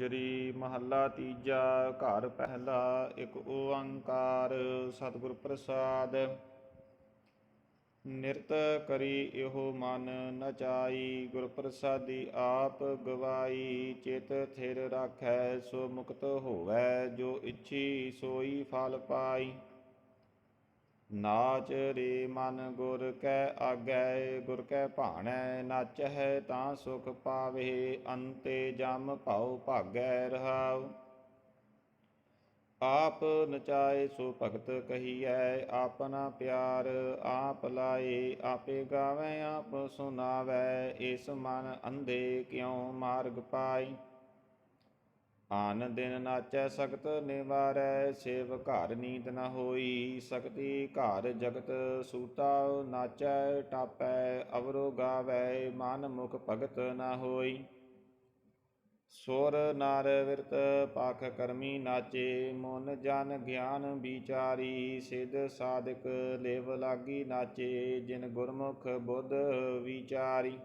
ਗੁਜਰੀ ਮਹੱਲਾ ਤੀਜਾ, ਘਰ ਪਹਿਲਾ, ਇੱਕ ਓੰਕਾਰ ਸਤਿਗੁਰ ਪ੍ਰਸਾਦ। ਨਿਰਤ ਕਰੀ ਇਹੋ ਮਨ ਨਚਾਈ ਗੁਰ ਪ੍ਰਸਾਦੀ ਆਪ ਗਵਾਈ। ਚਿਤ ਥਿਰ ਰਾਖੈ ਸੋ ਮੁਕਤ ਹੋਵੈ, ਜੋ ਇੱਛੀ ਸੋਈ ਫਲ ਪਾਈ। ਨਾਚ ਰੇ ਮਨ ਗੁਰ ਕੈ ਆਗੈ, ਗੁਰ ਕੈ ਭਾਣੈ, ਨਾਚਹਿ ਤਾਂ ਸੁਖ ਪਾਵੇ, ਅੰਤੇ ਜਮ ਭਉ ਭਾਗੈ ਰਹਾਉ। ਆਪ ਨਚਾਏ ਸੋ ਭਗਤ ਕਹੀਐ ਆਪਨਾ ਪਿਆਰ ਆਪ ਲਾਏ, ਆਪੇ ਗਾਵੇ, ਆਪ ਸੁਨਾਵੈ ਇਸ ਮਨ ਅੰਧੇ ਕਿਉ ਮਾਰਗ ਪਾਈ। ਆਨ ਦਿਨ ਨਾਚੈ ਸਖਤ ਨਿਵਾਰੈ, ਸੇਵ ਘਰ ਨੀਤ ਨ ਹੋਈ। ਸਕਤੀ ਘਰ ਜਗਤ ਸੂਤਾ, ਨਾਚੈ ਟਾਪੈ, ਅਵਰੋ ਗਾਵੈ, ਮਨ ਮੁਖ ਭਗਤ ਨ ਹੋਈ। ਸੁਰ ਨਰ ਵਿਰਤ ਪਾਖ ਕਰਮੀ ਨਾਚੇ, ਮਨ ਜਨ ਗਿਆਨ ਵਿਚਾਰੀ, ਸਿਧ ਸਾਧਕ ਲੇਵ ਲਾਗੀ ਨਾਚੇ, ਜਿਨ ਗੁਰਮੁਖ ਬੁੱਧ ਵਿਚਾਰੀ।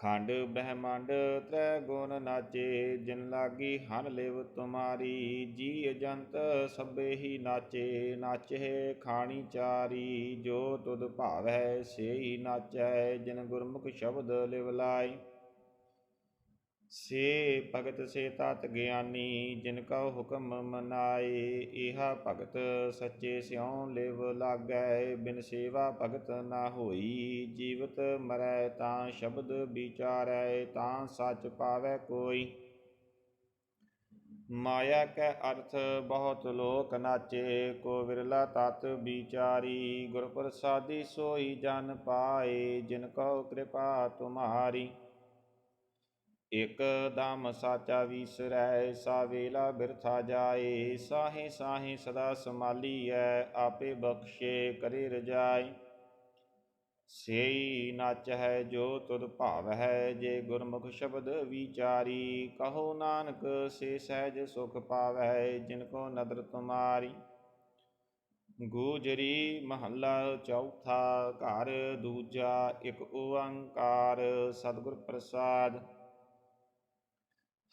ਖੰਡ ਬ੍ਰਹਮੰਡ ਤ੍ਰੈ ਗੁਣ ਨਾਚੇ, ਜਿਨ ਲਾਗੀ ਹਨ ਲਿਵ ਤੁਮਾਰੀ ਜੀ ਜੰਤ ਸਭੇ ਹੀ ਨਾਚੇ ਨਾਚੇ ਖਾਣੀ ਚਾਰੀ, ਜੋ ਤੁਧ ਭਾਵੈ ਸੇਈ ਨਾਚੈ ਜਿਨ ਗੁਰਮੁਖ ਸ਼ਬਦ ਲਿਵ ਲਾਈ। ਸੇ ਭਗਤ ਸੇ ਤਤ ਗਿਆਨੀ, ਜਿਨ ਕਉ ਹੁਕਮ ਮਨਾਏ ਇਹਾ ਭਗਤ ਸੱਚੇ ਸਿਉ ਲਿਵ ਲਾਗੈ, ਬਿਨ ਸੇਵਾ ਭਗਤ ਨਾ ਹੋਈ, ਜੀਵਤ ਮਰੈ ਤਾਂ ਸ਼ਬਦ ਵਿਚਾਰੈ, ਤਾਂ ਸੱਚ ਪਾਵੈ ਕੋਈ। ਮਾਇਆ ਕੈ ਅਰਥ ਬਹੁਤ ਲੋਕ ਨਾਚੇ, ਕੋ ਵਿਰਲਾ ਤਤ ਵਿਚਾਰੀ ਗੁਰ ਪ੍ਰਸਾਦੀ ਸੋਈ ਜਨ ਪਾਏ, ਜਿਨ ਕਉ ਕਿਰਪਾ ਤੁਮਾਰੀ। ਇਕ ਦਮ ਸਾਚਾ ਵਿਸਰੈ, ਸਾ ਵੇਲਾ ਬਿਰਥਾ ਜਾਏ, ਸਾਹੇ ਸਾਹੇ ਸਦਾ ਸਮਾਲੀਐ ਆਪੇ ਬਖਸ਼ੇ ਕਰੇ ਰਜਾਈ। ਸੇਈ ਨਚ ਹੈ ਜੋ ਤੁਧ ਭਾਵ ਹੈ ਜੇ ਗੁਰਮੁਖ ਸ਼ਬਦ ਵਿਚਾਰੀ, ਕਹੋ ਨਾਨਕ ਸੇ ਸਹਿਜ ਸੁਖ ਪਾਵੈ ਜਿਨ ਕੋ ਨਦਰ ਤੁਮਾਰੀ। ਗੂਜਰੀ ਮਹੱਲਾ ਚੌਥਾ ਘਰ, ਦੂਜਾ ਇੱਕ ਓੰਕਾਰ, ਸਤਿਗੁਰ ਪ੍ਰਸਾਦ।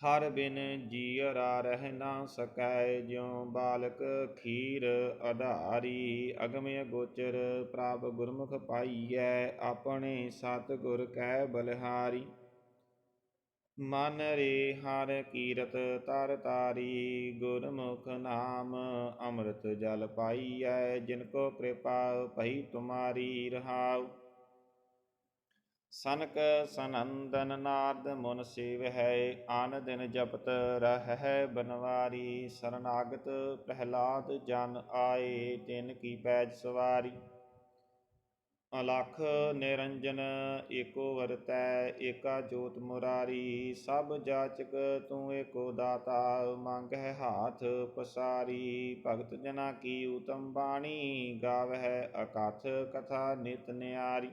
ਹਰ ਬਿਨ ਜੀਅਰਾ ਰਹਿ ਨਾ ਸਕੈ, ਜਿਉ ਬਾਲਕ ਖੀਰ ਆਧਾਰੀ ਅਗਮ ਅਗੋਚਰ ਪ੍ਰਭ ਗੁਰਮੁਖ ਪਾਈਐ, ਆਪਣੇ ਸਤ ਗੁਰ ਕੈ ਬਲਿਹਾਰੀ। ਮਨ ਰੇ ਹਰ ਕੀਰਤ ਤਰ ਤਾਰੀ, ਗੁਰਮੁਖ ਨਾਮ ਅੰਮ੍ਰਿਤ ਜਲ ਪਾਈਐ, ਜਿਨ ਕੋ ਕਿਰਪਾ ਭਈ ਤੁਮਾਰੀ ਰਹਾਉ। ਸਨਕ ਸਨੰਦਨ ਨਾਰਦ ਮੁਨ ਸੇਵ ਹੈ, ਆਨ ਦਿਨ ਜਪਤ ਰਹਿ ਬਨਵਾਰੀ, ਸਰਨਾਗਤ ਪ੍ਰਹਿਲਾਦ ਜਨ ਆਏ, ਤਿਨ ਕੀ ਪੈਜ ਸਵਾਰੀ। ਅਲਖ ਨਿਰੰਜਨ ਏਕੋ ਵਰਤੈ, ਏਕਾ ਜੋਤ ਮੁਰਾਰੀ, ਸਭ ਜਾਚਕ ਤੂੰ ਏਕੋ ਦਾਤਾ, ਮੰਗ ਹੈ ਹਾਥ ਪਸਾਰੀ। ਭਗਤ ਜਨਾ ਕੀ ਉਤਮ ਬਾਣੀ, ਗਾਵ ਹੈ ਅਕਥ ਕਥਾ ਨਿਤ ਨਿਆਰੀ।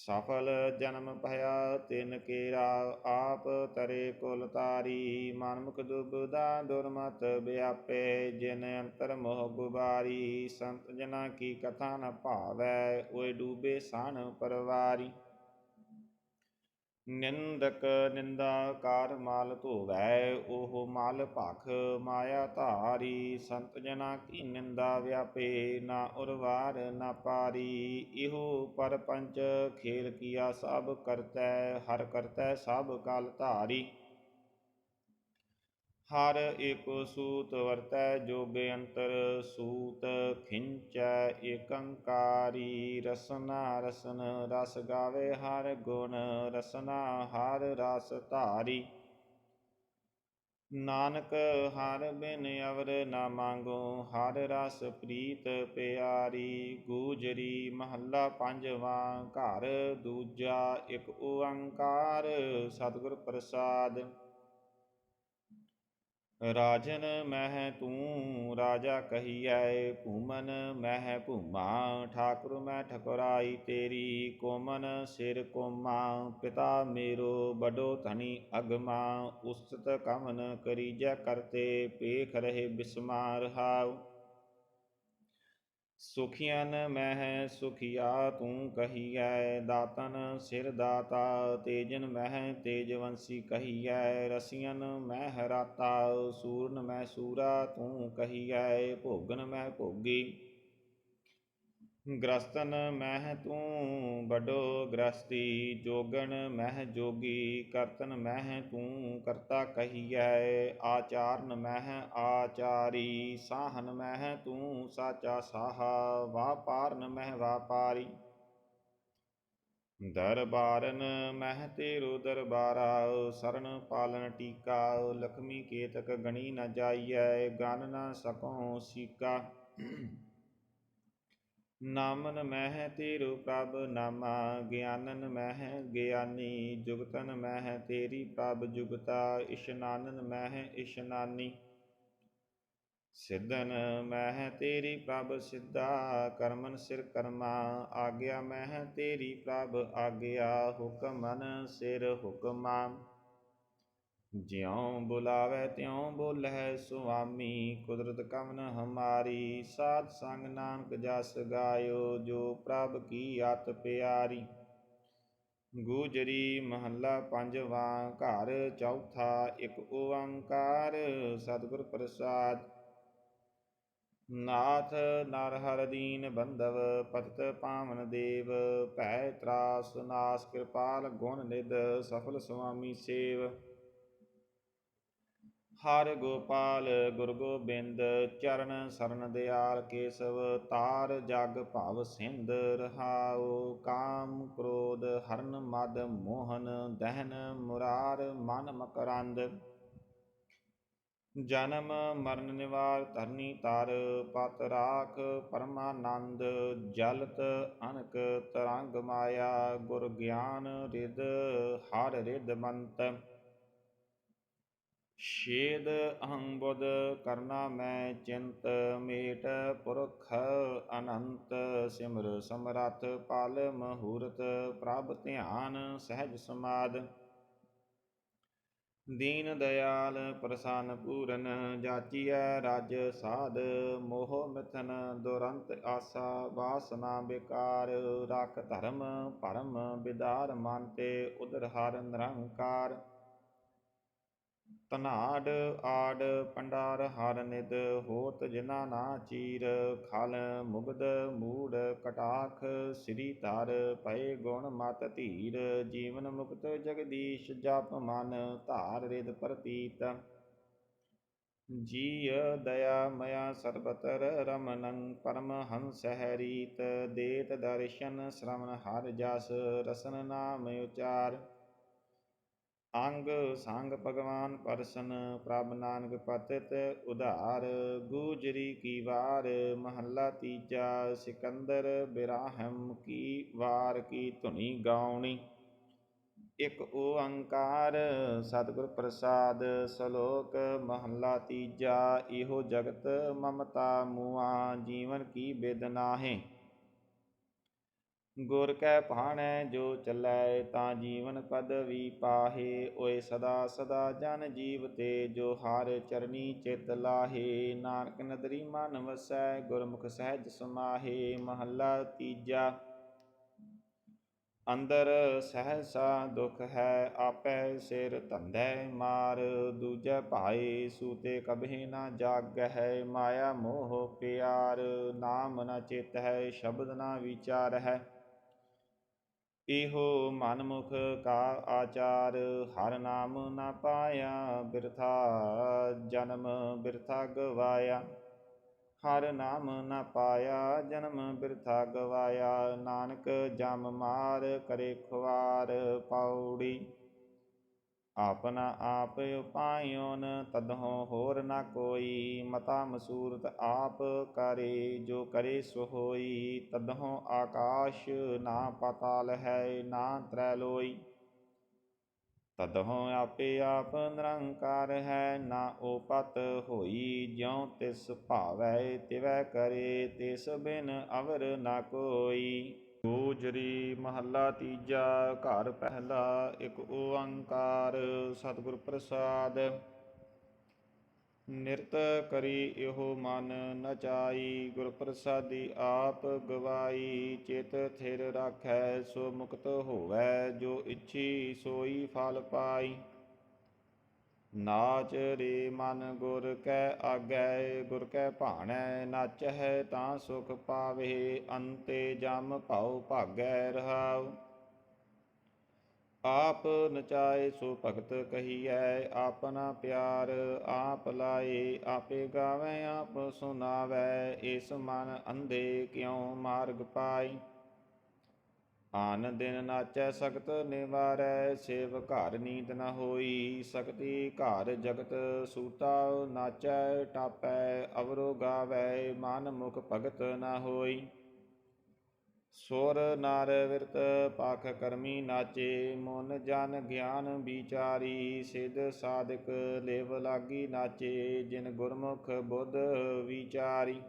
ਸਫਲ ਜਨਮ ਭਇਆ, ਤਿਨ ਕੇਰਾ ਆਪ ਤਰੇ ਕੁਲ ਤਾਰੀ। ਮਨਮੁਖ ਦੁਬਦਾ ਦੁਰਮਤ ਵਿਆਪੇ ਜਿਨ ਅੰਤਰ ਮੋਹ ਗੁਬਾਰੀ। ਸੰਤ ਜਨਾ ਕੀ ਕਥਾ ਨ ਭਾਵੈ, ਓਏ ਡੂਬੇ ਸਾਨ ਪਰਵਾਰੀ। ਨਿੰਦਕ ਨਿੰਦਾਕਾਰ ਮਾਲ ਧੋਵੈ, ਉਹ ਮਾਲ ਭਖ ਮਾਇਆ ਧਾਰੀ। ਸੰਤ ਜਨਾ ਕੀ ਨਿੰਦਾ ਵਿਆਪੇ, ਨਾ ਉਰਵਾਰ ਨਾ ਪਾਰੀ। ਇਹੋ ਪਰਪੰਚ ਖੇਲ ਕੀਆ ਸਭ ਕਰਤੈ, ਹਰ ਕਰਤੈ ਸਭ ਕਾਲ ਧਾਰੀ। ਹਰ ਏਕੋ ਸੂਤ ਵਰਤੈ ਜੋਗੇ ਅੰਤਰ ਸੂਤ ਖਿੰਚੈ, ਏਕੰਕਾਰੀ ਰਸਨਾ ਰਸਨ ਰਸ ਗਾਵੇ, ਹਰ ਗੁਣ ਰਸਨਾ ਹਰ ਰਸ ਧਾਰੀ। ਨਾਨਕ ਹਰ ਬਿਨ ਅਵਰ ਨਾ ਮੰਗੋ, ਹਰ ਰਸ ਪ੍ਰੀਤ ਪਿਆਰੀ। ਗੂਜਰੀ ਮਹੱਲਾ ਪੰਜਵਾਂ, ਘਰ ਦੂਜਾ ਇੱਕ ਓੰਕਾਰ, ਸਤਿਗੁਰ ਪ੍ਰਸਾਦ। ਰਾਜਨ ਮਹਿ ਤੂੰ ਰਾਜਾ ਕਹੀਐ ਭੂਮਨ, ਮਹਿ ਭੂਮਾ, ਠਾਕੁਰ ਮੈਂ ਠਕੁਰਾਈ ਤੇਰੀ, ਕੋਮਨ ਸਿਰ ਕੋਮਾ, ਪਿਤਾ ਮੇਰੋ ਬਡੋ ਧਨੀ ਅਗਮਾ ਉਸਤ ਕਮਨ ਕਰੀਜੈ ਕਰਤੇ, ਪੇਖ ਰਹੇ ਬਿਸਮਾਰ ਹਾਉ ਸੁਖੀਨ ਮਹਿ ਸੁਖੀਆ ਤੂੰ ਕਹੀਐ, ਦਾਤਨ ਸਿਰ ਦਾਤਾ, ਤੇਜਨ ਮਹਿ ਤੇਜਵੰਸੀ ਕਹੀਐ ਰਸੀਨ ਮਹਿ ਹਰਾਤਾ ਸੂਰਨ ਮਹਿ ਸੂਰਾ ਤੂੰ ਕਹੀਐ, ਭੋਗਨ ਮਹਿ ਭੋਗੀ। ਗ੍ਰਸਤਨ ਮਹਿ ਤੂੰ ਬਡੋ ਗ੍ਰਸਤੀ, ਜੋਗਣ ਮਹਿ ਜੋਗੀ, ਕਰਤਨ ਮਹਿ ਤੂੰ ਕਰਤਾ ਕਹੀਐ, ਆਚਾਰਨ ਮਹਿ ਆਚਾਰੀ, ਸਾਹਨ ਮਹਿ ਤੂੰ ਸਾਚਾ ਸਾਹਾ, ਵਾਪਾਰਨ ਮਹਿ ਵਾਪਾਰੀ। ਦਰਬਾਰਨ ਮਹਿ ਤੇਰੋ ਦਰਬਾਰਾ, ਸਰਨ ਪਾਲਨ ਟੀਕਾ, ਲਖਮੀ ਕੇਤਕ ਗਣੀ ਨ ਜਾਈਐ, ਗਨ ਨ ਸਕਉ ਸੀਕਾ। ਨਾਮਨ ਮਹਿ ਤੇਰੂ ਪ੍ਰਭ ਨਾਮਾ, ਗਿਆਨਨ ਮਹਿ ਗਿਆਨੀ, ਜੁਗਤਨ ਮਹਿ ਤੇਰੀ ਪ੍ਰਭ ਜੁਗਤਾ ਇਸ਼ਨਾਨਨ ਮਹਿ ਇਸ਼ਨਾਨੀ ਸਿੱਧਨ ਮਹਿ ਤੇਰੀ ਪ੍ਰਭ ਸਿੱਧਾ, ਕਰਮਨ ਸਿਰ ਕਰਮਾ, ਆਗਿਆ ਮਹਿ ਤੇਰੀ ਪ੍ਰਭ ਆਗਿਆ, ਹੁਕਮਨ ਸਿਰ ਹੁਕਮਾ। ਜਿਉ ਬੁਲਾਵੇ ਤਿਉ ਬੋਲਹਿ ਸੁਆਮੀ, ਕੁਦਰਤ ਕਵਨ ਹਮਾਰੀ, ਸਾਧ ਸੰਗ ਨਾਨਕ ਜਸ ਗਾਇਓ, ਜੋ ਪ੍ਰਭ ਕੀ ਆਤ ਪਿਆਰੀ। ਗੂਜਰੀ ਮਹੱਲਾ ਪੰਜਵਾਂ, ਘਰ ਚੌਥਾ, ਇੱਕ ਓੰਕਾਰ, ਸਤਿਗੁਰ ਪ੍ਰਸਾਦ। ਨਾਥ ਨਰ ਹਰ ਦੀਨ ਬੰਦਵ ਪਤਿਤ ਪਾਵਨ ਦੇਵ, ਭੈ ਤਰਾਸ ਨਾਸ ਕਿਰਪਾਲ ਗੁਣ ਨਿਧ, ਸਫਲ ਸੁਆਮੀ ਸੇਵ। ਹਰ ਗੋਪਾਲ ਗੁਰ ਗੋਬਿੰਦ, ਚਰਨ ਸਰਨ ਦਿਆਲ ਕੇਸਵ, ਤਾਰ ਜਗ ਭਵ ਸਿੰਧ ਰਹਾਉ, ਕਾਮ ਕ੍ਰੋਧ ਹਰਨ ਮਦ ਮੋਹਨ, ਦਹਨ ਮੁਰਾਰ ਮਨ ਮਕਰੰਦ। ਜਨਮ ਮਰਨ ਨਿਵਾਰ ਧਰਨੀ ਤਾਰ ਪਤ ਰਾਖ ਪਰਮਾਨੰਦ, ਜਲਤ ਅਨਕ ਤਰੰਗ ਮਾਇਆ, ਗੁਰ ਗਿਆਨ ਰਿਦ ਹਰ ਰਿਦ ਮੰਤ। ਛੇਦ ਅਹਬੁਧ ਕਰਨਾ ਮੈਂ ਚਿੰਤ ਮੇਟ ਪੁਰਖ ਅਨੰਤ, ਸਿਮਰ ਸਮਰਥ ਪਾਲ ਮਹੂਰਤ, ਪ੍ਰਭ ਧਿਆਨ ਸਹਿਜ ਸਮਾਦ। ਦੀਨ ਦਿਆਲ ਪ੍ਰਸੰਨ ਪੂਰਨ, ਜਾਚੀਐ ਰਾਜ ਸਾਧ, ਮੋਹ ਮਿਥਨ ਦੁਰੰਤ ਆਸਾ, ਵਾਸਨਾ ਬਿਕਾਰ, ਰਖ ਧਰਮ ਪਰਮ ਵਿਦਾਰ, ਮਨ ਤੇ ਉਦਰ ਹਰ ਨਿਰੰਕਾਰ। ਧਨਾੜ ਆੜ ਪੰਡਾਰ ਹਰ ਨਿਦ ਹੋਤ ਜਿਨਾ ਨਾ ਚੀਰ, ਖਲ ਮੁਗਦ ਮੂੜ ਕਟਾਖ, ਸ੍ਰੀ ਧਰ ਪਏ ਗੁਣ ਮਤ ਧੀਰ, ਜੀਵਨ ਮੁਕਤ ਜਗਦੀਸ਼ ਜਪ ਮਨ ਧਾਰ ਰਿਦ ਪ੍ਰਤੀਤ। ਜੀਯ ਦਇਆ ਮਇਆ ਸਰਬਤਰ ਰਮਨੰ ਪਰਮ ਹੰਸ ਹੈ ਦੇਤ ਦਰਸ਼ਨ ਸ਼ਰਵਣ ਹਰ ਜਸ ਰਸਨ ਨਾਮ ਉਚਾਰ। ਅੰਗ ਸੰਗ ਭਗਵਾਨ ਪਰਸਨ, ਪ੍ਰਭ ਨਾਨਕ ਪਤਿਤ ਉਧਾਰ, ਗੂਜਰੀ ਕੀ ਵਾਰ, ਮਹੱਲਾ ਤੀਜਾ, ਸਿਕੰਦਰ ਬਿਰਾਹਮ ਕੀ ਵਾਰ, ਕੀ ਧੁਨੀ ਗਾਉਣੀ। ਇਕ ਓੰਕਾਰ ਸਤਿਗੁਰ ਪ੍ਰਸਾਦ, ਸ਼ਲੋਕ ਮਹੱਲਾ ਤੀਜਾ, ਇਹੋ ਜਗਤ ਮਮਤਾ ਮੂਆ ਜੀਵਨ ਕੀ ਬਿਦ ਹੈ ਗੁਰ ਕੈ ਭਾਣੈ, ਜੋ ਚੱਲੈ ਤਾਂ ਜੀਵਨ ਪਦ ਵੀ ਪਾਹੇ। ਓਏ ਸਦਾ ਸਦਾ ਜਨ ਜੀਵ ਤੇ, ਜੋ ਹਰ ਚਰਨੀ ਚਿਤ ਲਾਹੇ। ਨਾਨਕ ਨਦਰੀ ਮਨ ਵਸੈ, ਗੁਰਮੁਖ ਸਹਿਜ ਸਮਾਹੇ। ਮਹੱਲਾ ਤੀਜਾ, ਅੰਦਰ ਸਹਸਾ ਦੁਖ ਹੈ, ਆਪੈ ਸਿਰ ਧੰਦੈ ਮਾਰ। ਦੂਜੇ ਭਾਏ, ਸੂਤੇ ਕਬਹਿ ਨਾ ਜਾਗ ਹੈ, ਮਾਇਆ ਮੋਹ ਪਿਆਰ। ਨਾਮ ਨਾ ਚਿਤ ਹੈ ਸ਼ਬਦ ਨਾ ਵਿਚਾਰ ਹੈ। ਇਹੋ ਮਨਮੁਖ ਕਾ ਆਚਾਰ, ਹਰ ਨਾਮ ਨਾ ਪਾਇਆ ਬਿਰਥਾ, ਜਨਮ ਬਿਰਥਾ ਗਵਾਇਆ। ਹਰ ਨਾਮ ਨਾ ਪਾਇਆ, ਜਨਮ ਬਿਰਥਾ ਗਵਾਇਆ। ਨਾਨਕ ਜਮ ਮਾਰ ਕਰੇ ਖੁਆਰ ਪੌੜੀ। ਆਪਨਾ ਆਪ ਉਪਾਇਓਨ ਤਦਹੁ ਹੋਰ ਨਾ ਕੋਈ। ਮਤਾ ਮਸੂਰਤ ਆਪ ਕਰੇ, ਜੋ ਕਰੇ ਸੋ ਹੋਈ। ਤਦਹੁ ਆਕਾਸ਼ ਨਾ ਪਤਾਲ ਹੈ ਨਾ ਤਰੈ ਲੋਈ। ਤਦਹੁ ਆਪੇ ਆਪ ਨਿਰੰਕਾਰ ਹੈ, ਨਾ ਉਪਤ ਹੋਈ। ਜਿਉ ਤਿਸ ਭਾਵੈ, ਤਿਵੈ ਕਰੇ, ਤਿਸ ਬਿਨ ਅਵਰ ਨਾ ਕੋਈ। ਗੋਜਰੀ ਮਹੱਲਾ ਤੀਜਾ, ਘਰ ਪਹਿਲਾ, ਇੱਕ ਓੰਕਾਰ ਸਤਿਗੁਰ ਪ੍ਰਸਾਦ। ਨਿਰਤ ਕਰੀ ਇਹੋ ਮਨ ਨਚਾਈ ਗੁਰ ਪ੍ਰਸਾਦੀ ਆਪ ਗਵਾਈ। ਚਿਤ ਥਿਰ ਰਾਖੈ ਸੋ ਮੁਕਤ ਹੋਵੈ, ਜੋ ਇੱਛੀ ਸੋਈ ਫਲ ਪਾਈ। ਨਾਚ ਰੇ ਮਨ ਗੁਰ ਕੈ ਆਗੈ, ਗੁਰ ਕੈ ਭਾਣੈ, ਨਾਚਹਿ ਤਾਂ ਸੁਖ ਪਾਵੇ, ਅੰਤੇ ਜਮ ਭਉ ਭਾਗੈ ਰਹਾਉ। ਆਪ ਨਚਾਏ ਸੋ ਭਗਤ ਕਹੀਐ ਆਪਨਾ ਪਿਆਰ ਆਪ ਲਾਏ, ਆਪੇ ਗਾਵੇ, ਆਪ ਸੁਨਾਵੈ ਇਸ ਮਨ ਅੰਧੇ ਕਿਉ ਮਾਰਗ ਪਾਈ। ਆਨ ਦਿਨ ਨਾਚੈ ਸਖਤ ਨਿਵਾਰੈ, ਸੇਵ ਘਰ ਨੀਂਦ ਨ ਹੋਈ। ਸਕਤੀ ਘਰ ਜਗਤ ਸੂਤਾ, ਨਾਚੈ ਟਾਪੈ, ਅਵਰੋ ਗਾਵੈ ਮਨ ਮੁਖ ਭਗਤ ਨ ਹੋਈ। ਸੁਰ ਨਰ ਵਿਰਤ ਪਾਖ ਕਰਮੀ ਨਾਚੇ, ਮਨ ਜਨ ਗਿਆਨ ਵਿਚਾਰੀ। ਸਿਧ ਸਾਧਕ ਲੇਵ ਲਾਗੀ ਨਾਚੇ, ਜਿਨ ਗੁਰਮੁਖ ਬੁੱਧ ਵਿਚਾਰੀ।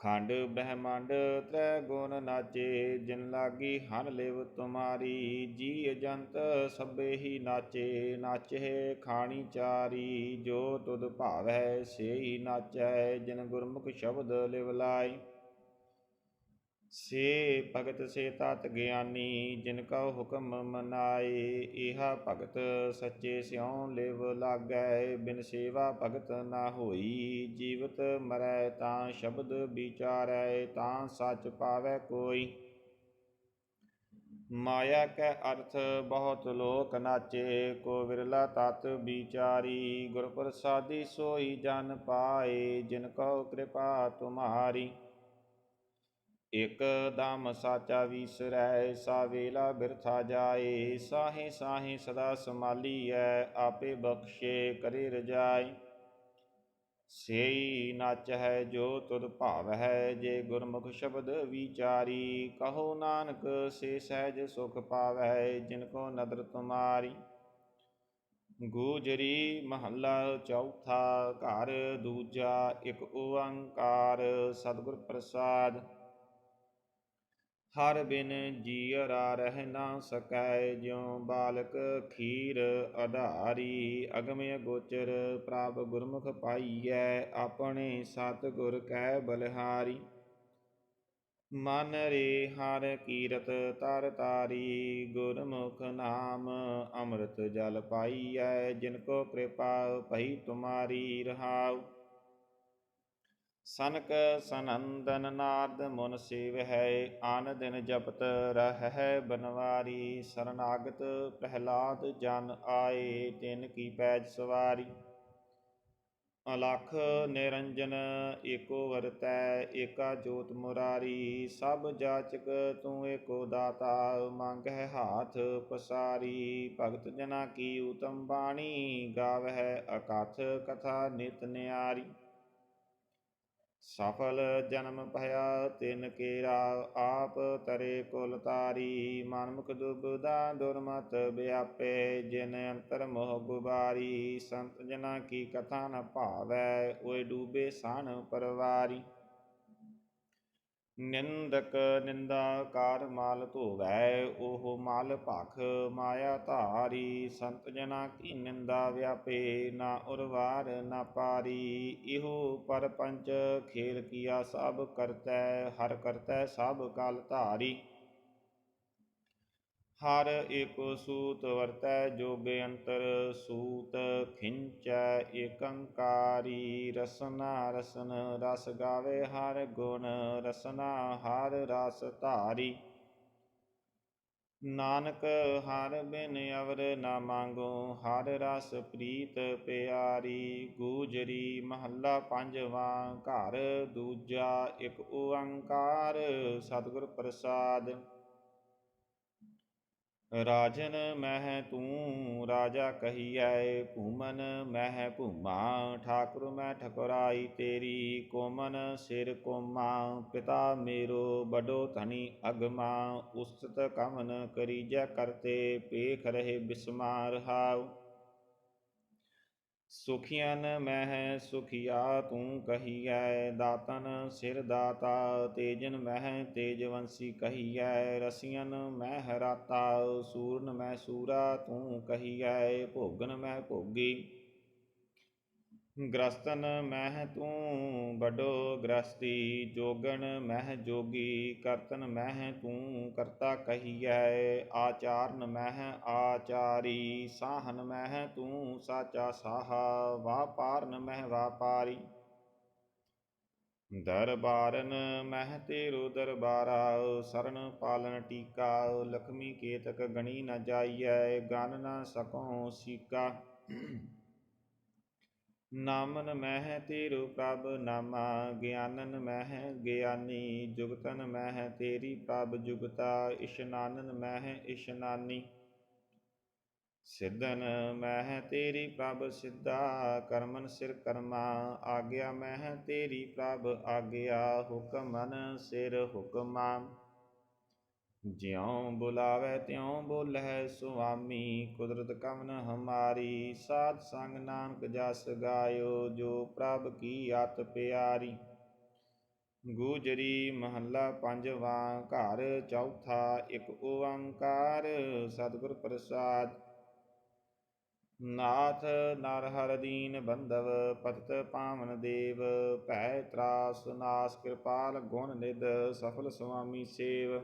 ਖੰਡ ਬ੍ਰਹਮੰਡ ਤ੍ਰੈ ਗੁਣ ਨਾਚੇ, ਜਿਨ ਲਾਗੀ ਹਨ ਲਿਵ ਤੁਮਾਰੀ, ਜੀ ਜੰਤ ਸਭੇ ਹੀ ਨਾਚੇ ਨਾਚੇ ਖਾਣੀ ਚਾਰੀ, ਜੋ ਤੁਧ ਭਾਵੈ ਸੇਈ ਨਾਚੈ ਜਿਨ ਗੁਰਮੁਖ ਸ਼ਬਦ ਲਿਵ ਲਾਈ। ਸੇ ਭਗਤ ਸੇ ਤਤ ਗਿਆਨੀ, ਜਿਨ ਕਉ ਹੁਕਮ ਮਨਾਏ ਇਹਾ ਭਗਤ ਸੱਚੇ ਸਿਉ ਲਿਵ ਲਾਗੈ, ਬਿਨ ਸੇਵਾ ਭਗਤ ਨਾ ਹੋਈ, ਜੀਵਤ ਮਰੈ ਤਾਂ ਸ਼ਬਦ ਵਿਚਾਰੈ, ਤਾਂ ਸੱਚ ਪਾਵੈ ਕੋਈ। ਮਾਇਆ ਕੈ ਅਰਥ ਬਹੁਤ ਲੋਕ ਨਾਚੇ, ਕੋ ਵਿਰਲਾ ਤਤ ਵਿਚਾਰੀ ਗੁਰ ਪ੍ਰਸਾਦੀ ਸੋਈ ਜਨ ਪਾਏ, ਜਿਨ ਕਉ ਕਿਰਪਾ ਤੁਮਾਰੀ। ਇਕ ਦਮ ਸਾਚਾ ਵਿਸਰੈ, ਸਾ ਵੇਲਾ ਬਿਰਥਾ ਜਾਏ। ਸਾਹੇ ਸਾਹੇ ਸਦਾ ਸਮਾਲੀਐ ਆਪੇ ਬਖਸ਼ੇ ਕਰੇ ਰਜਾਈ ਸੇਈ ਨਚ ਹੈ ਜੋ ਤੁਧ ਭਾਵ ਹੈ ਜੇ ਗੁਰਮੁਖ ਸ਼ਬਦ ਵਿਚਾਰੀ, ਕਹੋ ਨਾਨਕ ਸੇ ਸਹਿਜ ਸੁਖ ਪਾਵੈ ਜਿਨ ਕੋ ਨਦਰ ਤੁਮਾਰੀ। ਗੂਜਰੀ ਮਹੱਲਾ ਚੌਥਾ ਘਰ ਦੂਜਾ, ਇੱਕ ਓੰਕਾਰ ਸਤਿਗੁਰ ਪ੍ਰਸਾਦ। ਹਰ ਬਿਨ ਜੀਅਰਾ ਰਹਿ ਨਾ ਸਕੈ, ਜਿਉ ਬਾਲਕ ਖੀਰ ਆਧਾਰੀ ਅਗਮ ਅਗੋਚਰ ਪ੍ਰਭ ਗੁਰਮੁਖ ਪਾਈਐ, ਆਪਣੇ ਸਤਿਗੁਰ ਕੈ ਬਲਿਹਾਰੀ। ਮਨ ਰੇ ਹਰ ਕੀਰਤ ਤਰ ਤਾਰੀ, ਗੁਰਮੁਖ ਨਾਮ ਅੰਮ੍ਰਿਤ ਜਲ ਪਾਈਐ, ਜਿਨ ਕੋ ਕਿਰਪਾ ਭਈ ਤੁਮਾਰੀ ਰਹਾਉ। ਸਨਕ ਸਨੰਦਨ ਨਾਰਦ ਮੁਨ ਸੇਵ ਹੈ, ਆਨ ਦਿਨ ਜਪਤ ਰਹਿ ਬਨਵਾਰੀ, ਸਰਨਾਗਤ ਪ੍ਰਹਿਲਾਦ ਜਨ ਆਏ, ਤਿਨ ਕੀ ਪੈਜ ਸਵਾਰੀ। ਅਲਖ ਨਿਰੰਜਨ ਏਕੋ ਵਰਤੈ, ਏਕਾ ਜੋਤ ਮੁਰਾਰੀ, ਸਭ ਜਾਚਕ ਤੂੰ ਏਕੋ ਦਾਤਾ ਮੰਗਹਿ ਹਾਥ ਪਸਾਰੀ। ਭਗਤ ਜਨਾ ਕੀ ਉਤਮ ਬਾਣੀ ਗਾਵਹਿ ਅਕਥ ਕਥਾ ਨਿਤ ਨਿਆਰੀ। ਸਫਲ ਜਨਮ ਭਇਆ, ਤਿਨ ਕੇਰਾ ਆਪ ਤਰੇ ਕੁਲ ਤਾਰੀ। ਮਨਮੁਖ ਦੁਬਦਾ ਦੁਰਮਤ ਵਿਆਪੇ ਜਿਨ ਅੰਤਰ ਮੋਹ ਗੁਬਾਰੀ। ਸੰਤ ਜਨਾ ਕੀ ਕਥਾ ਨ ਭਾਵੈ, ਓਏ ਡੂਬੇ ਸਾਨ ਪਰਵਾਰੀ। ਨਿੰਦਕ ਨਿੰਦਾਕਾਰ ਮਾਲ ਧੋਵੈ, ਉਹ ਮਾਲ ਭਖ ਮਾਇਆ ਧਾਰੀ। ਸੰਤ ਜਨਾ ਕੀ ਨਿੰਦਾ ਵਿਆਪੇ, ਨਾ ਉਰਵਾਰ ਨਾ ਪਾਰੀ। ਇਹੋ ਪਰਪੰਚ ਖੇਲ ਕੀਆ ਸਭ ਕਰਤੈ, ਹਰ ਕਰਤੈ ਸਭ ਕਾਲ ਧਾਰੀ। ਹਰ ਏਕ ਸੂਤ ਵਰਤੈ ਜੋਗੇ ਅੰਤਰ ਸੂਤ ਖਿੰਚੈ, ਏਕੰਕਾਰੀ ਰਸਨਾ ਰਸਨ ਰਸ ਗਾਵੇ, ਹਰ ਗੁਣ ਰਸਨਾ ਹਰ ਰਸ ਧਾਰੀ। ਨਾਨਕ ਹਰ ਬਿਨ ਅਵਰ ਨਾ ਮੰਗੋ, ਹਰ ਰਸ ਪ੍ਰੀਤ ਪਿਆਰੀ। ਗੂਜਰੀ ਮਹੱਲਾ ਪੰਜਵਾਂ, ਘਰ ਦੂਜਾ ਇੱਕ ਓੰਕਾਰ, ਸਤਿਗੁਰ ਪ੍ਰਸਾਦ। ਰਾਜਨ ਮਹਿ ਤੂੰ ਰਾਜਾ ਕਹੀਐ ਭੂਮਨ ਮਹਿ ਭੂਮਾ ਠਾਕੁਰ ਮੈਂ ਠਕੁਰਾਈ ਤੇਰੀ, ਕੋਮਨ ਸਿਰ ਕੋਮਾ, ਪਿਤਾ ਮੇਰੋ ਬਡੋ ਧਨੀ ਅਗਮਾ ਉਸਤ ਕਮਨ ਕਰੀਜੈ ਕਰਤੇ, ਪੇਖ ਰਹੇ ਬਿਸਮਾਰ ਹਾਉ। ਸੁਖੀਅਨ ਮਹਿ ਸੁਖਿਆ ਤੂੰ ਕਹੀਐ, ਦਾਤਨ ਸਿਰ ਦਾਤਾ, ਤੇਜਨ ਮਹਿ ਤੇਜਵੰਸੀ ਕਹੀਐ ਰਸੀਅਨ ਮਹਿ ਹਰਾਤਾ ਸੂਰਨ ਮੈਂ ਸੂਰਾ ਤੂੰ ਕਹੀਐ, ਭੋਗਨ ਮਹਿ ਭੋਗੀ। ਗ੍ਰਸਤਨ ਮਹਿ ਤੂੰ ਬਡੋ ਗ੍ਰਸਤੀ, ਜੋਗਣ ਮਹਿ ਜੋਗੀ, ਕਰਤਨ ਮਹਿ ਤੂੰ ਕਰਤਾ ਕਹੀਐ, ਆਚਾਰਨ ਮਹਿ ਆਚਾਰੀ, ਸਾਹਨ ਮਹਿ ਤੂੰ ਸਾਚਾ ਸਾਹਾ, ਵਾਪਾਰਨ ਮਹਿ ਵਾਪਾਰੀ। ਦਰਬਾਰਨ ਮਹਿ ਤੇਰੋ ਦਰਬਾਰਾ, ਸਰਨ ਪਾਲਨ ਟੀਕਾ, ਲਖਮੀ ਕੇਤਕ ਗਣੀ ਨ ਜਾਈਐ, ਗਨ ਨ ਸਕਉ ਸੀਕਾ। ਨਾਮਨ ਮਹਿ ਤੇਰੂ ਪ੍ਰਭ ਨਾਮਾ, ਗਿਆਨਨ ਮਹਿ ਗਿਆਨੀ, ਜੁਗਤਨ ਮਹਿ ਤੇਰੀ ਪ੍ਰਭ ਜੁਗਤਾ, ਇਸ਼ਨਾਨਨ ਮਹਿ ਇਸ਼ਨਾਨੀ। ਸਿੱਧਨ ਮਹਿ ਤੇਰੀ ਪ੍ਰਭ ਸਿੱਧਾ, ਕਰਮਨ ਸਿਰ ਕਰਮਾ, ਆਗਿਆ ਮਹਿ ਤੇਰੀ ਪ੍ਰਭ ਆਗਿਆ, ਹੁਕਮਨ ਸਿਰ ਹੁਕਮਾ। ਜਿਉ ਬੁਲਾਵੇ ਤਿਉ ਬੋਲਹਿ ਸੁਆਮੀ, ਕੁਦਰਤ ਕਮਨ ਹਮਾਰੀ, ਸਾਧ ਸੰਗ ਨਾਨਕ ਜਸ ਗਾਇਓ, ਜੋ ਪ੍ਰਭ ਕੀ ਆਤ ਪਿਆਰੀ। ਗੂਜਰੀ ਮਹੱਲਾ ਪੰਜਵਾਂ, ਘਰ ਚੌਥਾ, ਇੱਕ ਓੰਕਾਰ, ਸਤਿਗੁਰ ਪ੍ਰਸਾਦ। ਨਾਥ ਨਰ ਹਰ ਦੀਨ ਬੰਦਵ ਪਤਿਤ ਪਾਵਨ ਦੇਵ, ਭੈ ਤਰਾਸ ਨਾਸ ਕਿਰਪਾਲ ਗੁਣ ਨਿਧ, ਸਫਲ ਸੁਆਮੀ ਸੇਵ।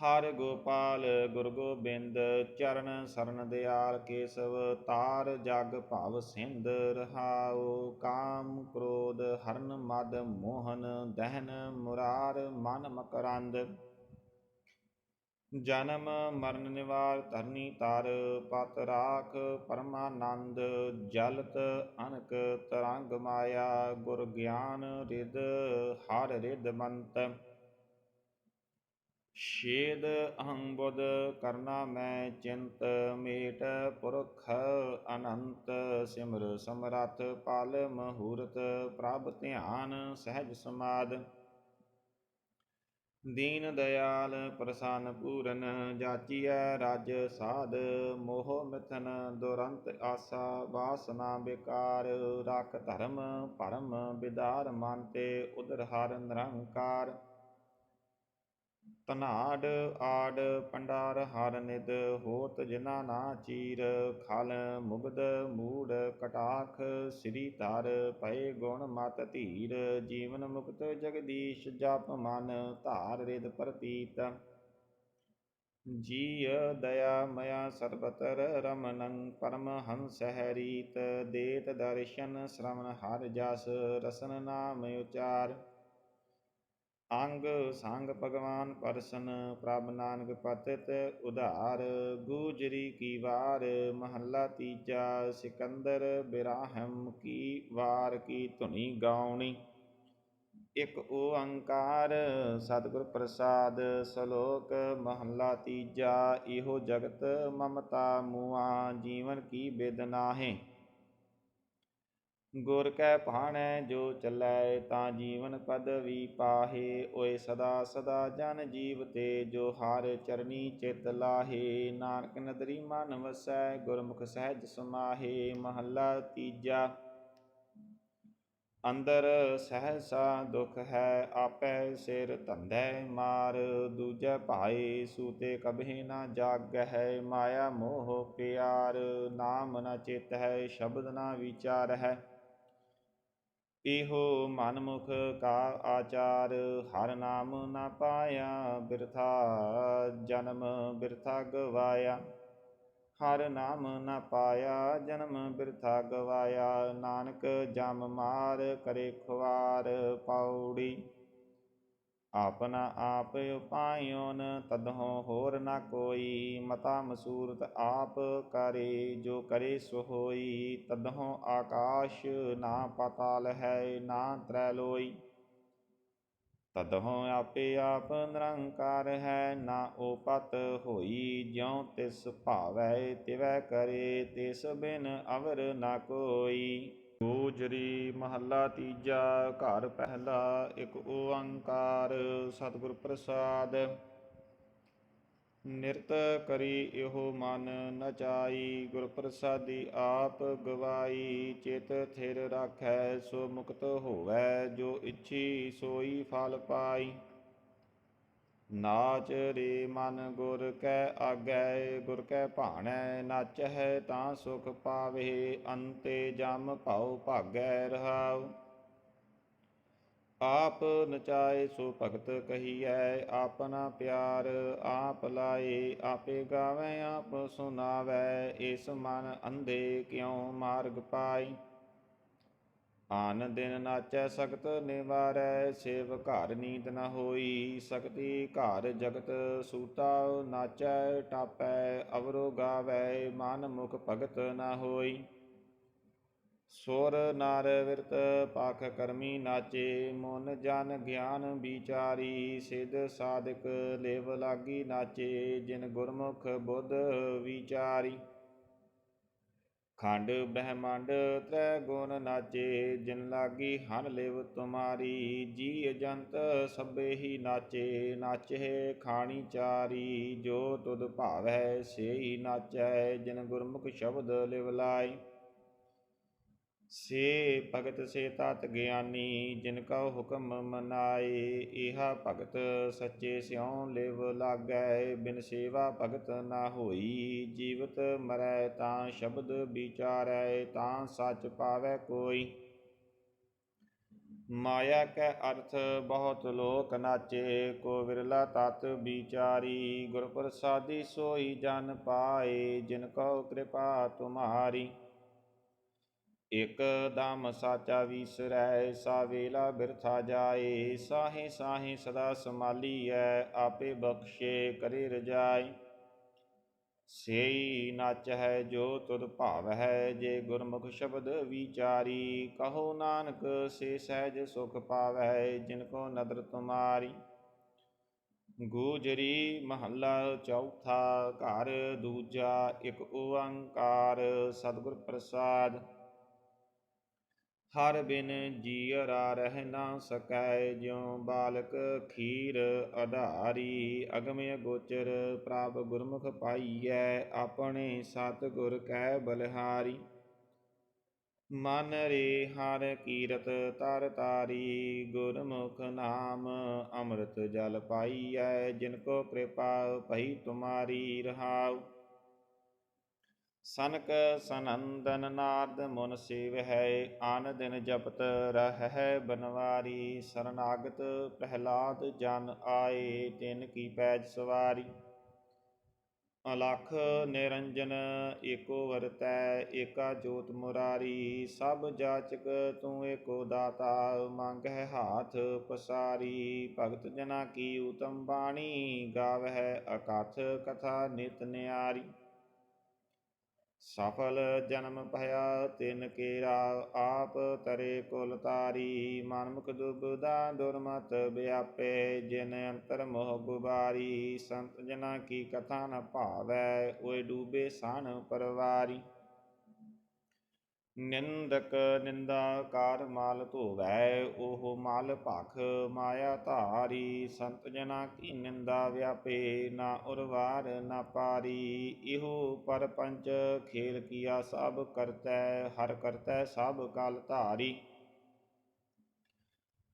ਹਰ ਗੋਪਾਲ ਗੁਰ ਗੋਬਿੰਦ, ਚਰਨ ਸਰਨ ਦਿਆਲ ਕੇਸਵ, ਤਾਰ ਜਗ ਭਵ ਸਿੰਧ ਰਹਾਉ, ਕਾਮ ਕ੍ਰੋਧ ਹਰਨ ਮਦ ਮੋਹਨ, ਦਹਨ ਮੁਰਾਰ ਮਨ ਮਕਰੰਦ। ਜਨਮ ਮਰਨ ਨਿਵਾਰ ਧਰਨੀ ਤਾਰ ਪਤ ਰਾਖ ਪਰਮਾਨੰਦ, ਜਲਤ ਅਨਕ ਤਰੰਗ ਮਾਇਆ, ਗੁਰ ਗਿਆਨ ਰਿਦ ਹਰ ਰਿਦ ਮੰਤ। ਛੇਦ ਅਹੰ ਬੁਧ ਕਰਨਾ ਮੈਂ ਚਿੰਤ, ਮੇਟ ਪੁਰਖ ਅਨੰਤ, ਸਿਮਰ ਸਮਰਥ ਪਾਲ ਮਹੂਰਤ, ਪ੍ਰਭ ਧਿਆਨ ਸਹਿਜ ਸਮਾਦ। ਦੀਨ ਦਇਆਲ ਪ੍ਰਸੰਨ ਪੂਰਨ, ਜਾਚੀਐ ਰਾਜ ਸਾਧ, ਮੋਹ ਮਿਥਨ ਦੁਰੰਤ ਆਸਾ, ਵਾਸਨਾ ਬਿਕਾਰ, ਰਖ ਧਰਮ ਪਰਮ ਵਿਦਾਰ ਮਨ ਤੇ ਉਦਰ ਹਰ ਨਿਰੰਕਾਰ। ਧਨਾੜ ਆੜ ਪੰਡਾਰ ਹਰ ਨਿਦ ਹੋਤ ਜਿਨਾ ਨਾ ਚੀਰ, ਖਲ ਮੁਗਦ ਮੂੜ ਕਟਾਖ, ਸ੍ਰੀ ਧਰ ਪਏ ਗੁਣ ਮਤ ਧੀਰ, ਜੀਵਨ ਮੁਕਤ ਜਗਦੀਸ਼ ਜਪ ਮਨ ਧਾਰ ਰਿਦ ਪ੍ਰਤੀਤ। ਜੀਯ ਦਇਆ ਮਇਆ ਸਰਬਤਰ ਰਮਨੰ ਪਰਮ ਹੰਸ ਰੀਤ, ਦੇਤ ਦਰਸ਼ਨ ਸ਼ਰਵਣ ਹਰ ਜਸ, ਰਸਨ ਨਾਮ ਉਚਾਰ। ਅੰਗ ਸੰਗ ਭਗਵਾਨ ਪਰਸਨ, ਪ੍ਰਭ ਨਾਨਕ ਪਤਿਤ ਉਧਾਰ, ਗੂਜਰੀ ਕੀ ਵਾਰ, ਮਹੱਲਾ ਤੀਜਾ, ਸਿਕੰਦਰ ਬਿਰਾਹਮ ਕੀ ਵਾਰ, ਕੀ ਧੁਨੀ ਗਾਉਣੀ। ਇਕ ਓੰਕਾਰ, ਸਤਿਗੁਰ ਪ੍ਰਸਾਦ, ਸ਼ਲੋਕ, ਮਹੱਲਾ ਤੀਜਾ, ਇਹੋ ਜਗਤ ਮਮਤਾ ਮੂਆ ਜੀਵਨ ਕੀ ਬਿਦ ਹੈ ਗੁਰ ਕੈ ਭਾਣੈ ਜੋ ਚੱਲੈ ਤਾਂ ਜੀਵਨ ਪਦ ਵੀ ਪਾਹੇ, ਓਏ ਸਦਾ ਸਦਾ ਜਨ ਜੀਵ ਤੇ ਜੋ ਹਰ ਚਰਨੀ ਚਿਤ ਲਾਹੇ। ਨਾਨਕ ਨਦਰੀ ਮਨ ਵਸੈ, ਗੁਰਮੁਖ ਸਹਿਜ ਸਮਾਹੇ। ਮਹੱਲਾ ਤੀਜਾ, ਅੰਦਰ ਸਹਸਾ ਦੁਖ ਹੈ, ਆਪੈ ਸਿਰ ਧੰਦੈ ਮਾਰ। ਦੂਜੈ ਭਾਏ, ਸੂਤੇ ਕਬਹਿ ਨਾ ਜਾਗ ਹੈ ਮਾਇਆ ਮੋਹ ਪਿਆਰ। ਨਾਮ ਨਾ ਚਿਤ ਹੈ ਸ਼ਬਦ ਨਾ ਵਿਚਾਰ ਹੈ ਇਹੋ ਮਨਮੁਖ ਕਾ ਆਚਾਰ, ਹਰ ਨਾਮ ਨਾ ਪਾਇਆ ਬਿਰਥਾ, ਜਨਮ ਬਿਰਥਾ ਗਵਾਇਆ। ਹਰ ਨਾਮ ਨਾ ਪਾਇਆ, ਜਨਮ ਬਿਰਥਾ ਗਵਾਇਆ। ਨਾਨਕ ਜਮ ਮਾਰ ਕਰੇ ਖੁਆਰ ਪੌੜੀ। ਆਪਨਾ ਆਪ ਉਪਾਇਓਨ ਤਦਹੁ ਹੋਰ ਨਾ ਕੋਈ। ਮਤਾ ਮਸੂਰਤ ਆਪ ਕਰੇ, ਜੋ ਕਰੇ ਸੋ ਹੋਈ। ਤਦਹੁ ਆਕਾਸ਼ ਨਾ ਪਤਾਲ ਹੈ ਨਾ ਤ੍ਰੈਲੋਈ ਲੋਈ। ਆਪੇ ਆਪ ਨਿਰੰਕਾਰ ਹੈ, ਨਾ ਉਪਤ ਹੋਈ। ਜਿਉ ਤਿਸ ਭਾਵੈ, ਤਿਵੈ ਕਰੇ, ਤਿਸ ਬਿਨ ਅਵਰ ਨਾ ਕੋਈ। ਗੋਜਰੀ ਮਹੱਲਾ ਤੀਜਾ, ਘਰ ਪਹਿਲਾ, ਇੱਕ ਓੰਕਾਰ ਸਤਿਗੁਰ ਪ੍ਰਸਾਦ। ਨਿਰਤ ਕਰੀ ਇਹੋ ਮਨ ਨਚਾਈ ਗੁਰ ਪ੍ਰਸਾਦੀ ਆਪ ਗਵਾਈ। ਚਿਤ ਥਿਰ ਰਾਖੈ ਸੋ ਮੁਕਤ ਹੋਵੈ, ਜੋ ਇੱਛੀ ਸੋਈ ਫਲ ਪਾਈ। ਨਾਚ ਰੇ ਮਨ ਗੁਰ ਕੈ ਆਗੈ, ਗੁਰ ਕੈ ਭਾਣੈ, ਨਾਚਹਿ ਤਾਂ ਸੁਖ ਪਾਵੇ, ਅੰਤੇ ਜਮ ਭਉ ਭਾਗੈ ਰਹਾਉ। ਆਪ ਨਚਾਏ ਸੋ ਭਗਤ ਕਹੀਐ, ਆਪਣਾ ਪਿਆਰ ਆਪ ਲਾਏ, ਆਪੇ ਗਾਵੇ, ਆਪ ਸੁਨਾਵੈ ਇਸ ਮਨ ਅੰਧੇ ਕਿਉ ਮਾਰਗ ਪਾਈ। ਆਨ ਦਿਨ ਨਾਚੈ ਸਖਤ ਨਿਵਾਰੈ, ਸੇਵ ਘਰ ਨੀਤ ਨ ਹੋਈ। ਸਕਤੀ ਘਰ ਜਗਤ ਸੂਤਾ, ਨਾਚੈ ਟਾਪੈ, ਅਵਰੋ ਗਾਵੈ, ਮਨ ਮੁਖ ਭਗਤ ਨ ਹੋਈ। ਸੁਰ ਨਰ ਵਿਰਤ ਪਾਖ ਕਰਮੀ ਨਾਚੇ, ਮਨ ਜਨ ਗਿਆਨ ਵਿਚਾਰੀ। ਸਿਧ ਸਾਧਕ ਲੇਵ ਲਾਗੀ ਨਾਚੇ, ਜਿਨ ਗੁਰਮੁਖ ਬੁੱਧ ਵਿਚਾਰੀ। ਖੰਡ ਬ੍ਰਹਮੰਡ ਤ੍ਰੈ ਗੁਣ ਨਾਚੇ, ਜਿਨ ਲਾਗੀ ਹਨ ਲਿਵ ਤੁਮਾਰੀ, ਜੀ ਜੰਤ ਸਭੇ ਹੀ ਨਾਚੇ ਨਾਚੇ ਖਾਣੀ ਚਾਰੀ, ਜੋ ਤੁਧ ਭਾਵੈ ਸੇਈ ਨਾਚੈ ਜਿਨ ਗੁਰਮੁਖ ਸ਼ਬਦ ਲਿਵ ਲਾਈ। ਸੇ ਭਗਤ ਸੇ ਤਤ ਗਿਆਨੀ, ਜਿਨ ਕਉ ਹੁਕਮ ਮਨਾਏ ਇਹਾ ਭਗਤ ਸੱਚੇ ਸਿਉ ਲਿਵ ਲਾਗੈ, ਬਿਨ ਸੇਵਾ ਭਗਤ ਨਾ ਹੋਈ, ਜੀਵਤ ਮਰੈ ਤਾਂ ਸ਼ਬਦ ਵਿਚਾਰੈ, ਤਾਂ ਸੱਚ ਪਾਵੈ ਕੋਈ। ਮਾਇਆ ਕੈ ਅਰਥ ਬਹੁਤ ਲੋਕ ਨਾਚੇ, ਕੋ ਵਿਰਲਾ ਤਤ ਵਿਚਾਰੀ, ਗੁਰ ਪ੍ਰਸਾਦੀ ਸੋਈ ਜਨ ਪਾਏ, ਜਿਨ ਕਉ ਕਿਰਪਾ ਤੁਮਾਰੀ। ਇਕ ਦਮ ਸਾਚਾ ਵਿਸਰੈ, ਸਾ ਵੇਲਾ ਬਿਰਥਾ ਜਾਏ। ਸਾਹੇ ਸਾਹੇ ਸਦਾ ਸਮਾਲੀਐ ਆਪੇ ਬਖਸ਼ੇ ਕਰੇ ਰਜਾਈ। ਸੇਈ ਨਚ ਹੈ ਜੋ ਤੁਧ ਭਾਵ ਹੈ ਜੇ ਗੁਰਮੁਖ ਸ਼ਬਦ ਵਿਚਾਰੀ। ਕਹੋ ਨਾਨਕ, ਸੇ ਸਹਿਜ ਸੁਖ ਪਾਵੈ ਜਿਨ ਕੋ ਨਦਰ ਤੁਮਾਰੀ। ਗੂਜਰੀ ਮਹੱਲਾ ਚੌਥਾ ਘਰ, ਦੂਜਾ ਇੱਕ ਓੰਕਾਰ, ਸਤਿਗੁਰ ਪ੍ਰਸਾਦ। ਹਰ ਬਿਨ ਜੀਅਰਾ ਰਹਿ ਨਾ ਸਕੈ, ਜਿਉ ਬਾਲਕ ਖੀਰ ਆਧਾਰੀ ਅਗਮ ਅਗੋਚਰ ਪ੍ਰਭ ਗੁਰਮੁਖ ਪਾਈਐ, ਆਪਣੇ ਸਤਿਗੁਰ ਕੈ ਬਲਿਹਾਰੀ। ਮਨ ਰੇ ਹਰ ਕੀਰਤ ਤਰ ਤਾਰੀ, ਗੁਰਮੁਖ ਨਾਮ ਅੰਮ੍ਰਿਤ ਜਲ ਪਾਈਐ, ਜਿਨ ਕੋ ਕਿਰਪਾ ਭਈ ਤੁਮਾਰੀ ਰਹਾਉ। ਸਨਕ ਸਨੰਦਨ ਨਾਦ ਮਨ ਸੇਵ ਹੈ, ਆਨ ਦਿਨ ਜਪਤ ਰਹਿ ਬਨਵਾਰੀ, ਸਰਨਾਗਤ ਪ੍ਰਹਿਲਾਦ ਜਨ ਆਏ, ਤਿਨ ਕੀ ਪੈਜ ਸਵਾਰੀ। ਅਲਖ ਨਿਰੰਜਨ ਏਕੋ ਵਰਤੈ, ਏਕਾ ਜੋਤ ਮੁਰਾਰੀ, ਸਭ ਜਾਚਕ ਤੂੰ ਏਕੋ ਦਾਤਾ, ਮੰਗ ਹੈ ਹਾਥ ਪਸਾਰੀ। ਭਗਤ ਜਨਾ ਕੀ ਉਤਮ ਬਾਣੀ ਗਾਵਹਿ ਅਕਥ ਕਥਾ ਨਿਤ ਨਿਆਰੀ। ਸਫਲ ਜਨਮ ਭਇਆ, ਤਿਨ ਕੇਰਾ ਆਪ ਤਰੇ ਕੁਲ ਤਾਰੀ। ਮਨਮੁਖ ਦੁਬਦਾ ਦੁਰਮਤ ਵਿਆਪੇ ਜਿਨ ਅੰਤਰ ਮੋਹ ਗੁਬਾਰੀ। ਸੰਤ ਜਨਾ ਕੀ ਕਥਾ ਨ ਭਾਵੈ, ਓਏ ਡੂਬੇ ਸਾਨ ਪਰਵਾਰੀ। ਨਿੰਦਕ ਨਿੰਦਾਕਾਰ ਮਾਲ ਧੋਵੈ, ਉਹ ਮਾਲ ਭਖ ਮਾਇਆ ਧਾਰੀ। ਸੰਤ ਜਨਾ ਕੀ ਨਿੰਦਾ ਵਿਆਪੇ, ਨਾ ਉਰਵਾਰ ਨਾ ਪਾਰੀ। ਇਹੋ ਪਰਪੰਚ ਖੇਲ ਕੀਆ ਸਭ ਕਰਤੈ, ਹਰ ਕਰਤੈ ਸਭ ਕਾਲ ਧਾਰੀ।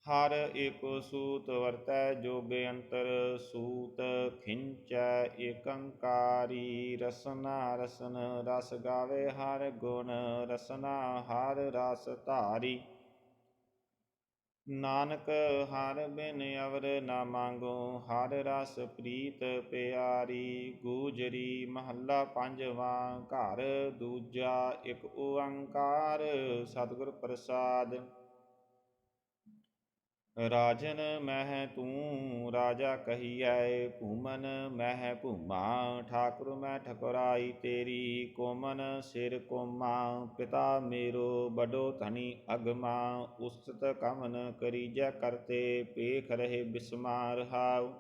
ਹਰ ਏਕੋ ਸੂਤ ਵਰਤੈ ਜੋਗੇ ਅੰਤਰ ਸੂਤ ਖਿੰਚੈ, ਏਕੰਕਾਰੀ ਰਸਨਾ ਰਸਨ ਰਸ ਗਾਵੇ, ਹਰ ਗੁਣ ਰਸਨਾ ਹਰ ਰਸ ਧਾਰੀ। ਨਾਨਕ ਹਰ ਬਿਨ ਅਵਰ ਨਾ ਮੰਗੋ, ਹਰ ਰਸ ਪ੍ਰੀਤ ਪਿਆਰੀ। ਗੂਜਰੀ ਮਹੱਲਾ ਪੰਜਵਾਂ, ਘਰ ਦੂਜਾ ਇੱਕ ਓੰਕਾਰ, ਸਤਿਗੁਰ ਪ੍ਰਸਾਦ। ਰਾਜਨ ਮਹਿ ਤੂੰ ਰਾਜਾ ਕਹੀਐ ਭੂਮਨ, ਮਹਿ ਭੂਮਾ, ਠਾਕੁਰ ਮੈਂ ਠਕੁਰਾਈ ਤੇਰੀ, ਕੋਮਨ ਸਿਰ ਕੋਮਾ, ਪਿਤਾ ਮੇਰੋ ਬਡੋ ਧਨੀ ਅਗਮਾ ਉਸਤ ਕਮਨ ਕਰੀਜੈ ਕਰਤੇ ਪੇਖ ਰਹੇ ਬਿਸਮਾਰ ਹਾਉ।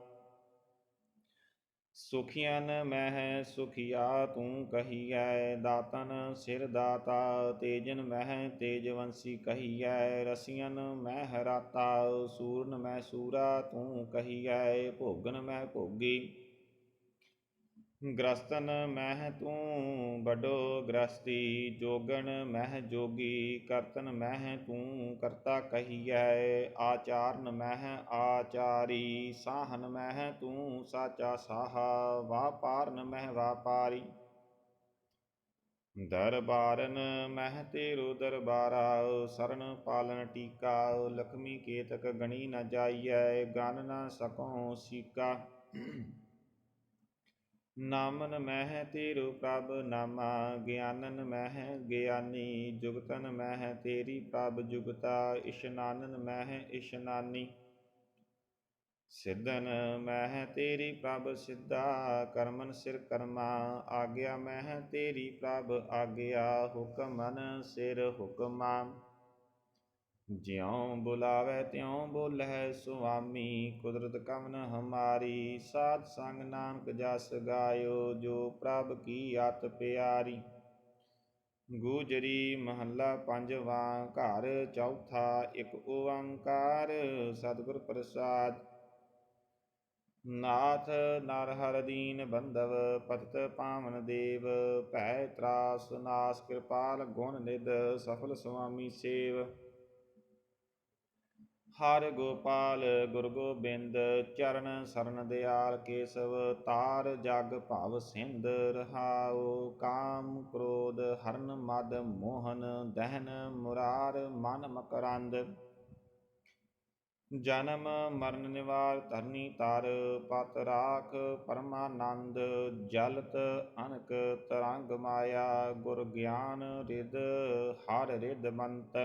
ਸੁਖੀਨ ਮਹਿ ਸੁਖੀਆ ਤੂੰ ਕਹੀਐ, ਦਾਤਨ ਸਿਰ ਦਾਤਾ, ਤੇਜਨ ਮਹਿ ਤੇਜਵੰਸੀ ਕਹੀਐ ਰਸੀਨ ਮਹਿ ਹਰਾਤਾ ਸੂਰਨ ਮੈਂ ਸੂਰਾ ਤੂੰ ਕਹੀਐ, ਭੋਗਨ ਮਹਿ ਭੋਗੀ। ਗ੍ਰਸਤਨ ਮਹਿ ਤੂੰ ਬਡੋ ਗ੍ਰਸਤੀ, ਜੋਗਣ ਮਹਿ ਜੋਗੀ, ਕਰਤਨ ਮਹਿ ਤੂੰ ਕਰਤਾ ਕਹੀਐ, ਆਚਾਰਨ ਮਹਿ ਆਚਾਰੀ, ਸਾਹਨ ਮਹਿ ਤੂੰ ਸਾਚਾ ਸਾਹਾ, ਵਾਪਾਰਨ ਮਹਿ ਵਾਪਾਰੀ। ਦਰਬਾਰਨ ਮਹਿ ਤੇਰੋ ਦਰਬਾਰਾ, ਸਰਨ ਪਾਲਨ ਟੀਕਾ, ਲਖਮੀ ਕੇਤਕ ਗਣੀ ਨ ਜਾਈਐ, ਗਨ ਨ ਸਕਉ ਸੀਕਾ। ਨਾਮਨ ਮਹਿ ਤੇਰੋ ਪ੍ਰਭ ਨਾਮਾ, ਗਿਆਨਨ ਮਹਿ ਗਿਆਨੀ, ਜੁਗਤਨ ਮਹਿ ਤੇਰੀ ਪ੍ਰਭ ਜੁਗਤਾ ਇਸ਼ਨਾਨਨ ਮਹਿ ਇਸ਼ਨਾਨੀ ਸਿੱਧਨ ਮਹਿ ਤੇਰੀ ਪ੍ਰਭ ਸਿੱਧਾ, ਕਰਮਨ ਸਿਰ ਕਰਮਾ, ਆਗਿਆ ਮਹਿ ਤੇਰੀ ਪ੍ਰਭ ਆਗਿਆ, ਹੁਕਮਨ ਸਿਰ ਹੁਕਮਾ। ਜਿਉ ਬੁਲਾਵੇ ਤਿਉ ਬੋਲਹਿ ਸੁਆਮੀ, ਕੁਦਰਤ ਕਮਨ ਹਮਾਰੀ, ਸਾਧ ਸੰਗ ਨਾਨਕ ਜਸ ਗਾਇਓ, ਜੋ ਪ੍ਰਭ ਕੀ ਅਤ ਪਿਆਰੀ। ਗੂਜਰੀ ਮਹੱਲਾ ਪੰਜਵਾਂ, ਘਰ ਚੌਥਾ, ਇੱਕ ਓੰਕਾਰ, ਸਤਿਗੁਰ ਪ੍ਰਸਾਦ। ਨਾਥ ਨਰ ਹਰ ਦੀਨ ਬੰਦਵ ਪਤਿਤ ਪਾਵਨ ਦੇਵ, ਭੈ ਤਰਾਸ ਨਾਸ ਕਿਰਪਾਲ ਗੁਣ ਨਿਧ, ਸਫਲ ਸੁਆਮੀ ਸੇਵ। ਹਰ ਗੋਪਾਲ ਗੁਰ ਗੋਬਿੰਦ, ਚਰਨ ਸਰਨ ਦਿਆਲ ਕੇਸਵ, ਤਾਰ ਜਗ ਭਵ ਸਿੰਧ ਰਹਾਉ, ਕਾਮ ਕ੍ਰੋਧ ਹਰਨ ਮਦ ਮੋਹਨ, ਦਹਨ ਮੁਰਾਰ ਮਨ ਮਕਰੰਦ। ਜਨਮ ਮਰਨ ਨਿਵਾਰ ਧਰਨੀ ਤਾਰ ਪਤ ਰਾਖ ਪਰਮਾਨੰਦ, ਜਲਤ ਅਨਕ ਤਰੰਗ ਮਾਇਆ, ਗੁਰ ਗਿਆਨ ਰਿਦ ਹਰ ਰਿਦ ਮੰਤ।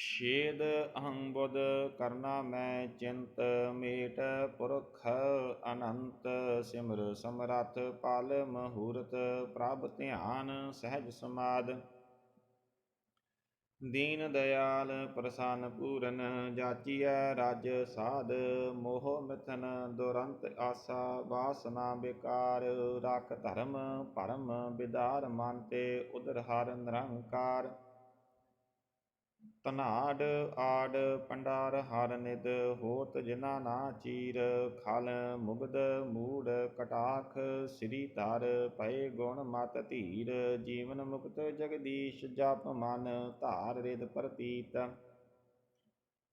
ਛੇਦ ਅਹੰ ਬੁਧ ਕਰਨਾ ਮੈਂ ਚਿੰਤ ਮੇਟ ਪੁਰਖ ਅਨੰਤ ਸਿਮਰ ਸਮਰਥ ਪਾਲ ਮਹੂਰਤ ਪ੍ਰਭ ਧਿਆਨ ਸਹਿਜ ਸਮਾਦ। ਦੀਨ ਦਇਆਲ ਪ੍ਰਸੰਨ ਪੂਰਨ ਜਾਚੀਐ ਰਾਜ ਸਾਧ ਮੋਹ ਮਿਥਨ ਦੁਰੰਤ ਆਸਾ ਵਾਸਨਾ ਵਿਕਾਰ ਰਖ ਧਰਮ ਪਰਮ ਬਿਦਾਰ ਮਾਨਤੇ ਤੇ ਉਦਰ ਹਰ ਨਿਰੰਕਾਰ। ਤਨਾੜ ਆੜ ਪੰਡਾਰ ਹਰ ਨਿਦ ਹੋਤ ਜਿਨਾ ਨਾ ਚੀਰ, ਖਲ ਮੁਗਦ ਮੂੜ ਕਟਾਖ, ਸ੍ਰੀ ਧਰ ਪਏ ਗੁਣ ਮਤ ਧੀਰ, ਜੀਵਨ ਮੁਕਤ ਜਗਦੀਸ਼ ਜਪ ਮਨ ਧਾਰ ਰਿਦ ਪ੍ਰਤੀਤ।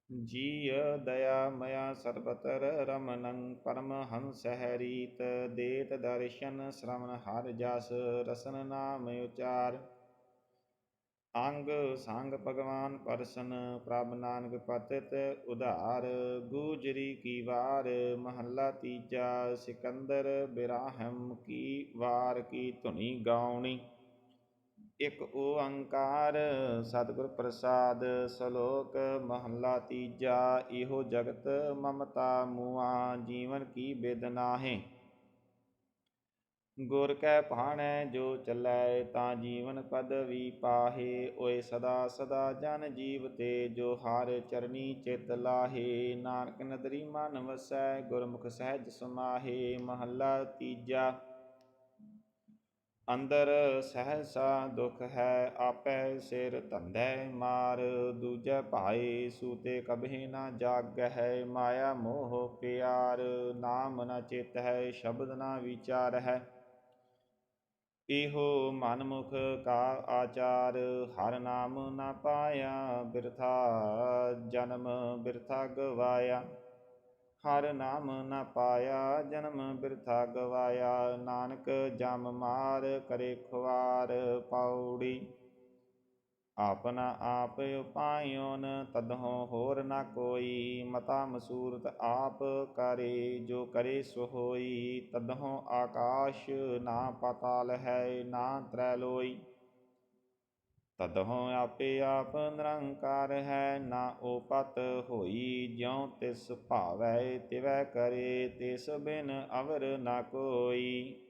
ਜੀਯ ਦਇਆ ਮਇਆ ਸਰਬਤਰ ਰਮਨੰ ਪਰਮ ਹੰਸ ਰੀਤ ਦੇਤ ਦਰਸ਼ਨ ਸ਼ਰਵਨ ਹਰ ਜਸ ਰਸਨ ਨਾਮ ਉਚਾਰ। ਅੰਗ ਸੰਗ ਭਗਵਾਨ ਪਰਸਨ, ਪ੍ਰਭ ਨਾਨਕ ਪਤਿਤ ਉਧਾਰ, ਗੂਜਰੀ ਕੀ ਵਾਰ, ਮਹੱਲਾ ਤੀਜਾ, ਸਿਕੰਦਰ ਬਿਰਾਹਮ ਕੀ ਵਾਰ, ਕੀ ਧੁਨੀ ਗਾਉਣੀ। ਇਕ ਓੰਕਾਰ, ਸਤਿਗੁਰ ਪ੍ਰਸਾਦ, ਸ਼ਲੋਕ, ਮਹੱਲਾ ਤੀਜਾ, ਇਹੋ ਜਗਤ ਮਮਤਾ ਮੂਆ, ਜੀਵਨ ਕੀ ਬਿਦ ਹੈ ਗੁਰ ਕੈ ਭਾਣੈ, ਜੋ ਚੱਲੈ ਤਾਂ ਜੀਵਨ ਪਦ ਵੀ ਪਾਹੇ। ਓਏ ਸਦਾ ਸਦਾ ਜਨ ਜੀਵ ਤੇ, ਜੋ ਹਰ ਚਰਨੀ ਚਿਤ ਲਾਹੇ। ਨਾਨਕ ਨਦਰੀ ਮਨ ਵਸੈ, ਗੁਰਮੁਖ ਸਹਿਜ ਸਮਾਹੇ। ਮਹੱਲਾ ਤੀਜਾ, ਅੰਦਰ ਸਹਸਾ ਦੁਖ ਹੈ, ਆਪੈ ਸਿਰ ਧੰਦੈ ਮਾਰ। ਦੂਜੈ ਭਾਏ, ਸੂਤੇ ਕਬਹਿ ਨਾ ਜਾਗ ਹੈ, ਮਾਇਆ ਮੋਹ ਪਿਆਰ। ਨਾਮ ਨਾ ਚਿਤ ਹੈ ਸ਼ਬਦ ਨਾ ਵਿਚਾਰ ਹੈ। ਇਹੋ ਮਨਮੁਖ ਕਾ ਆਚਾਰ, ਹਰ ਨਾਮ ਨਾ ਪਾਇਆ ਬਿਰਥਾ, ਜਨਮ ਬਿਰਥਾ ਗਵਾਇਆ। ਹਰ ਨਾਮ ਨਾ ਪਾਇਆ, ਜਨਮ ਬਿਰਥਾ ਗਵਾਇਆ। ਨਾਨਕ ਜਮ ਮਾਰ ਕਰੇ ਖੁਆਰ ਪੌੜੀ। ਆਪਨਾ ਆਪ ਉਪਾਇਓਨ, ਤਦਹੁ ਹੋਰ ਨਾ ਕੋਈ। ਮਤਾ ਮਸੂਰਤ ਆਪ ਕਰੇ, ਜੋ ਕਰੇ ਸੋ ਹੋਈ। ਤਦਹੁ ਆਕਾਸ਼ ਨਾ ਪਤਾਲ ਹੈ ਨਾ ਤਰੈ ਲੋਈ। ਤਦਹੁ ਆਪੇ ਆਪ ਨਿਰੰਕਾਰ ਹੈ, ਨਾ ਉਪਤ ਹੋਈ। ਜਿਉ ਤਿਸ ਭਾਵੈ, ਤਿਵੈ ਕਰੇ, ਤਿਸ ਬਿਨ ਅਵਰ ਨਾ ਕੋਈ।